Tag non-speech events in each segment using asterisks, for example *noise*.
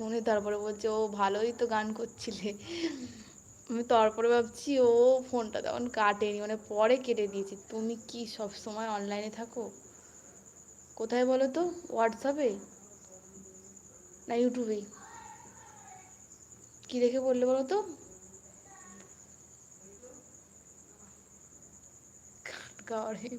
শুনে তারপরে বলছে, ও ভালোই তো গান করছিলে। আমি তারপরে ভাবছি, ও ফোনটা তখন কাটেনি মানে পরে কেটে দিয়েছি। তুমি কি সব সময় অনলাইনে থাকো? কোথায় বলো তো? হোয়াটসঅ্যাপে না ইউটিউবে কি দেখে বললে বলো তো? গাড়ি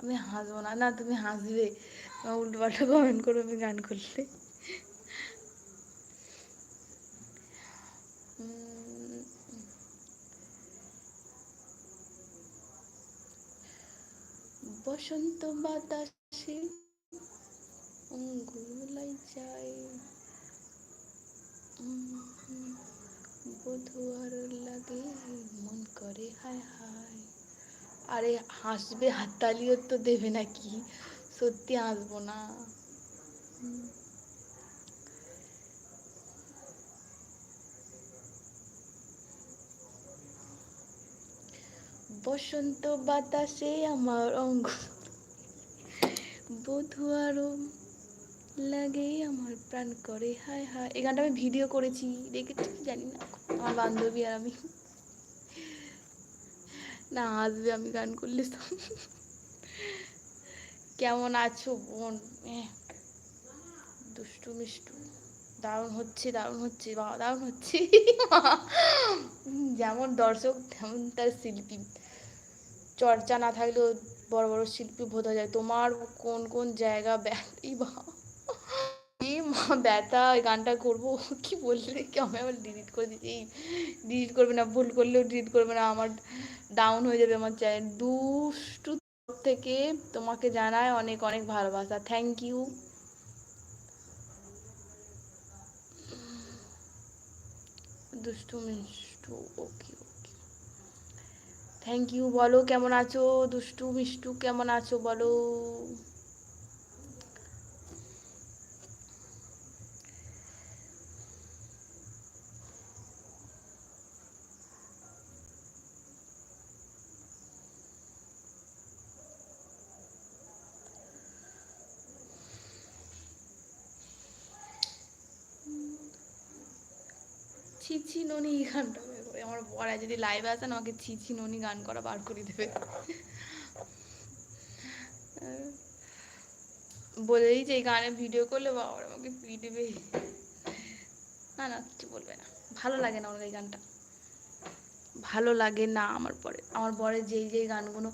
আমি হাসবো না। না, তুমি হাসবে। উল্টো পাল্টা কমেন্ট করবে আমি গান করলে। বসন্ত বাতাসে অঙ্গুলাই যায়। বধু আর লাগে, মন করে হায় হায়। আরে হাসবে, হাততালিও তো দেবে নাকি? সত্যি হাসবো না। বসন্ত বাতাসে আমার অঙ্গ। বধু আরও লাগে, আমার প্রাণ করে। হায় হায়। এই গানটা আমি ভিডিও করেছি, দেখেছি, জানি না। আমার বান্ধবী আর আমি। না, হাসবে, আমি গান করলে তো। কেমন আছো বোন? দুষ্টু, মিষ্টু। দারুণ হচ্ছে দারুণ হচ্ছে বা দারুণ হচ্ছে। যেমন দর্শক, তেমন তার শিল্পী। চর্চা না থাকলেও বড় বড় শিল্পী বোঝা যায়। তোমার কোন কোন জায়গা এই বা ব্যথা, ওই গানটা করব। *laughs* কি বললে? কি আমি আবার ডিলিট করে দিচ্ছি ডিলিট করবে না, ভুল করলেও ডিলিট করবে না। আমার ডাউন হয়ে যাবে আমার চ্যানেল দুষ্টু থেকে তোমাকে জানায় অনেক অনেক ভালোবাসা। থ্যাংক ইউ দুষ্টু, মিষ্টু ওকে ওকে থ্যাংক ইউ বলো। কেমন আছো? দুষ্টু, মিষ্টু, কেমন আছো? বলো। ছিছি ননি গানটা করে। আমার বড়া যদি লাইভে আসেন আমাকে ছিছি ননি গান করা বার করে দেবে। বলেই যে এই গানে ভিডিও করলে বাবার আমাকে পি দেবে। না না, কিছু বলবে না। ভালো লাগে না আমার এই গানটা। ভালো লাগে না আমার পরে। আমার বরে যেই যেই গানগুলো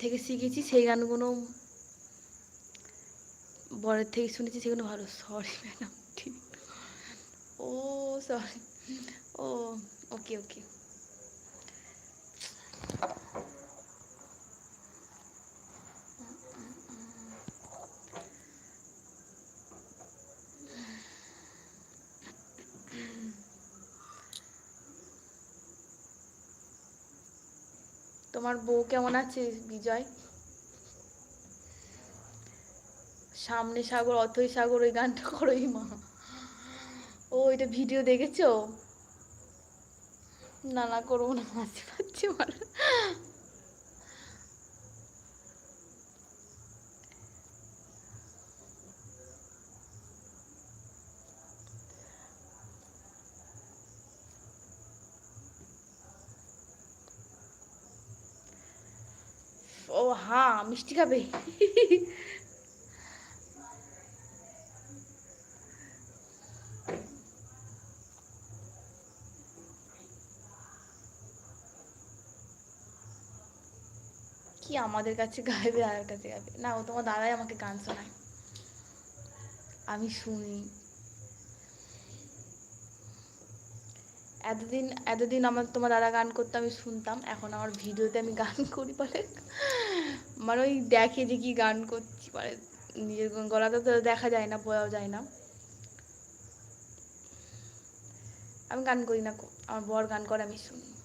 থেকে শিখেছি, সেই গানগুলো বরের থেকে শুনেছি, সেগুলো ভালো। সরি ম্যাডাম ঠিক। ও সরি ও ওকে ওকে তোমার বউ কেমন আছে, বিজয়? সামনে সাগর, অথই সাগর, ওই গানটা করোই মা। ও এটা ভিডিও দেখেছ? না না, করব না, হাসি পাচ্ছি আমার। ও হ্যাঁ মিষ্টি খাবে? কি আমাদের কাছে গাইবে আর কাছে গাইবে না, ও তোমার দাদাই আমাকে গান শোনায়। আমি শুনি। এতদিন এতদিন আমার তোমার দাদা গান করতো, আমি শুনতাম। এখন আমার ভিডিওতে আমি গান করি, বলে। মানে ওই দেখে যে কি গান করছি মানে নিজের গলাতে তো দেখা যায় না, বোঝাও যায় না। আমি গান করি না আমার বর গান করে, আমি শুনি।